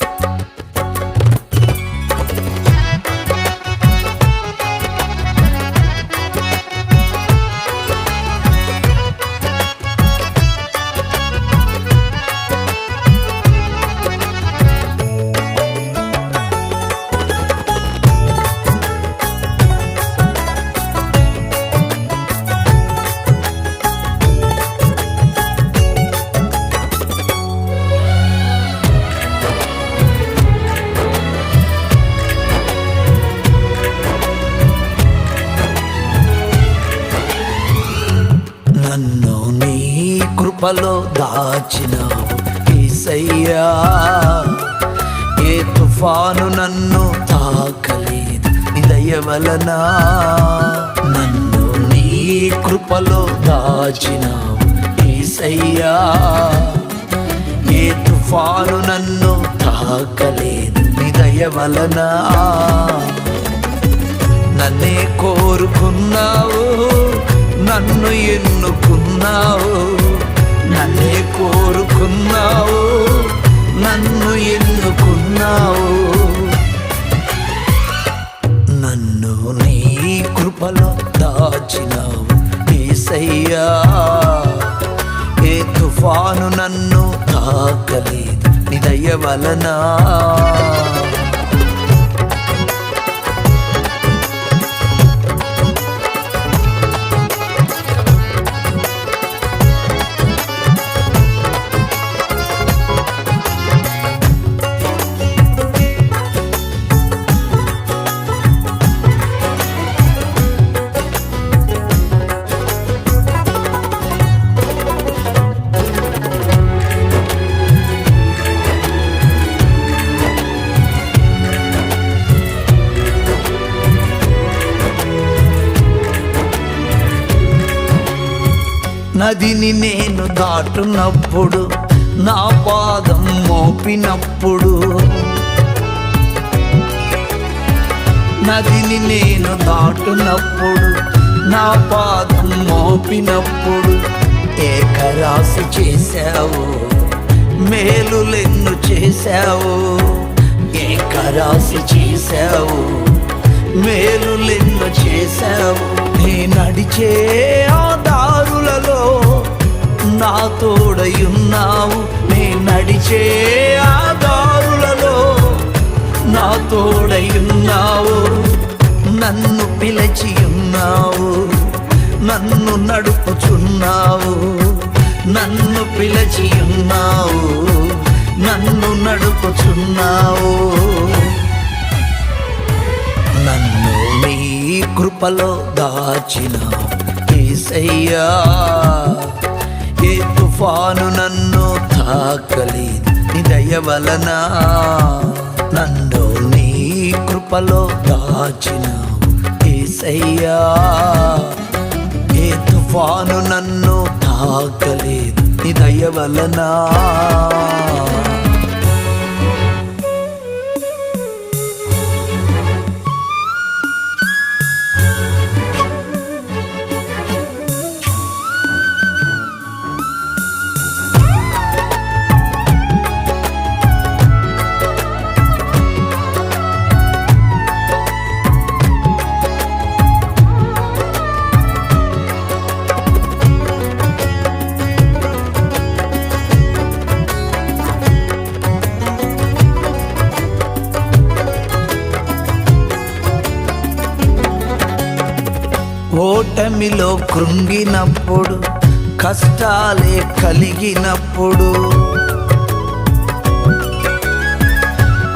నన్ను కృపలో దాచినావు ఈసయ్యా ఏ తుఫాను నన్ను తాకలేదు నీ వలన నన్ను నీ కృపలో దాచినావు ఈసయ్యా ఏ తుఫాను నన్ను తాకలేదు నీ వలన నన్నే కోరుకున్నావు నన్ను ఎన్నుకున్నావు. తాను నన్ను తాకలేదు నిదయ వలనా. నదిని నేను దాటునప్పుడు నా పాదం మోపినప్పుడు. నదిని నేను దాటునప్పుడు నా పాదం మోపినప్పుడు. ఏకరాశి చేశావు మేలులెన్ను చేశావు. ఏకరాశి చేశావు మేలులెన్ను చేశావు. నీ నడిచే తోడయున్నావు. నే నడిచే ఆ దారులలో నా తోడయున్నావు. నన్ను పిలిచి ఉన్నావు నన్ను నడుపుచున్నావు. నన్ను పిలిచి ఉన్నావు నన్ను నడుపుచున్నావు. నన్ను నీ కృపలో దాచినావు ఏసయ్యా. తుఫాను నన్ను తాకలి. నీ దయ వలన నన్ను నీ కృపలో దాచిన ఏసయ్యా ఏ తుఫాను నన్ను తాకలేదు. నీ దయ వలన ఓటమిలో కృంగినప్పుడు కష్టాలే కలిగినప్పుడు.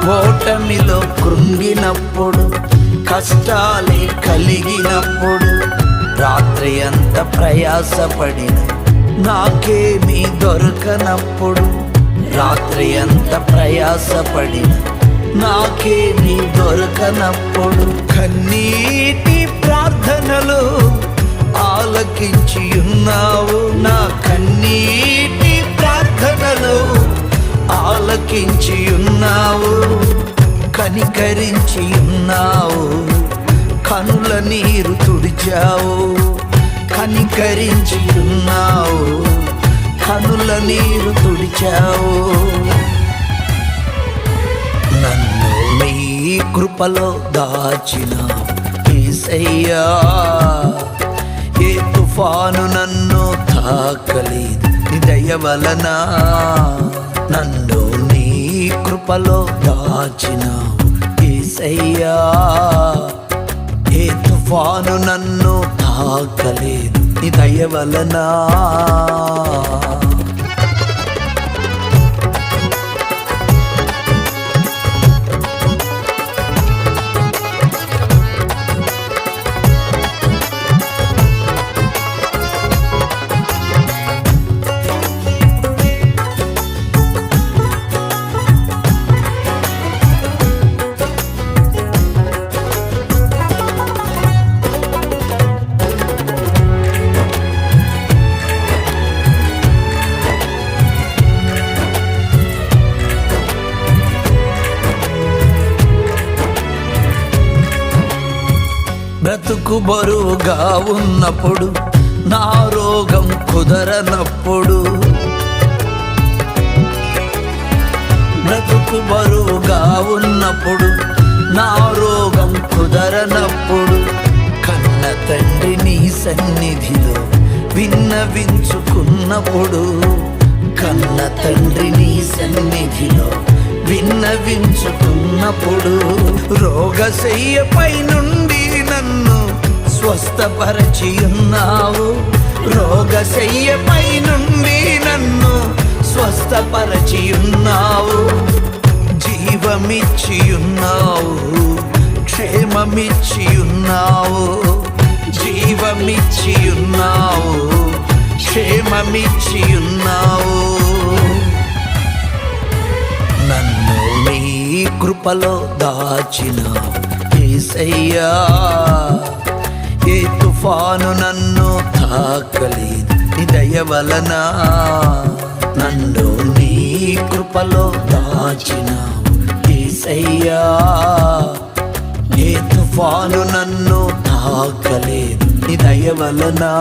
ఓటమిలో కృంగినప్పుడు కష్టాలే కలిగినప్పుడు. రాత్రి అంత ప్రయాసపడిన నాకేమీ దొరకనప్పుడు. రాత్రి అంత ప్రయాసపడిన నాకేమీ దొరకనప్పుడు. కన్నీటి ప్రార్థనలు ఆలకించి ఉన్నావు నా కన్నీటి ప్రార్థనలు ఆలకించి ఉన్నావు కనికరించి ఉన్నావు కనుల నీరు తుడిచావు. కనికరించి ఉన్నావు కనుల నీరు తుడిచావు. నన్ను కృపలో దాచిన ఏసయ్యా ఏ తుఫాను నన్ను తాకలేదు. నీ వలన నన్ను నీ కృపలో దాచిన ఏసయ్యా ఏ తుఫాను నన్ను తాకలేదు. నీ దయ నీకు బరువుగా ఉన్నప్పుడు నా రోగం కుదరనప్పుడు బ్రతుకు బరువుగా ఉన్నప్పుడు నా రోగం కుదరనప్పుడు కన్న తండ్రి నీ సన్నిధిలో విన్నవించుకున్నప్పుడు కన్న తండ్రి నీ సన్నిధిలో విన్నవించుకున్నప్పుడు రోగశయ్య పైనుండి నన్ను స్వస్థపరచి ఉన్నావు రోగశయ్యపై నుండి నన్ను స్వస్థపరచి ఉన్నావు జీవమిచ్చి ఉన్నావు క్షేమమిచ్చి ఉన్నావు జీవమిచ్చి ఉన్నావు క్షేమమిచ్చి ఉన్నావు నన్ను నీ కృపలో దాచినావు. ఏసయ్యా ఏ తుఫాను నన్ను తాకలేదు. నీ దయ వలన నన్ను నీ కృపలో దాచిన ఏసయ్యా ఏ తుఫాను నన్ను తాకలేదు. నీ దయ వలనా